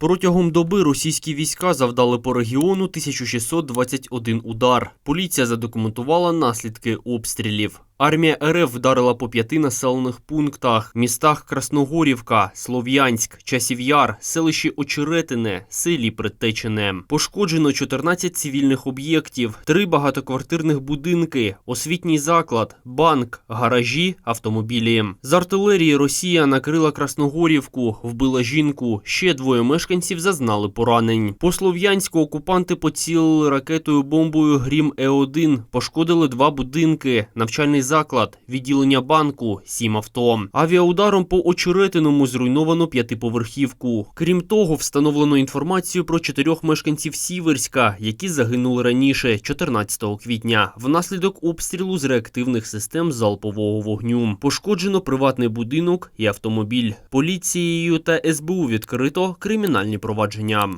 Протягом доби російські війська завдали по регіону 1621 удар. Поліція задокументувала наслідки обстрілів. Армія РФ вдарила по п'яти населених пунктах: містах Красногорівка, Слов'янськ, Часів'яр, селищі Очеретине, селі Предтечене. Пошкоджено 14 цивільних об'єктів, три багатоквартирних будинки, освітній заклад, банк, гаражі, автомобілі. З артилерії Росія накрила Красногорівку, вбила жінку. Ще двоє мешканців зазнали поранень. По Слов'янську окупанти поцілили ракетою бомбою Грім Е1, пошкодили два будинки, навчальний заклад, відділення банку, сім авто. Авіаударом по Очеретиному зруйновано п'ятиповерхівку. Крім того, встановлено інформацію про чотирьох мешканців Сіверська, які загинули раніше, 14 квітня, внаслідок обстрілу з реактивних систем залпового вогню. Пошкоджено приватний будинок і автомобіль. Поліцією та СБУ відкрито кримінальні провадження.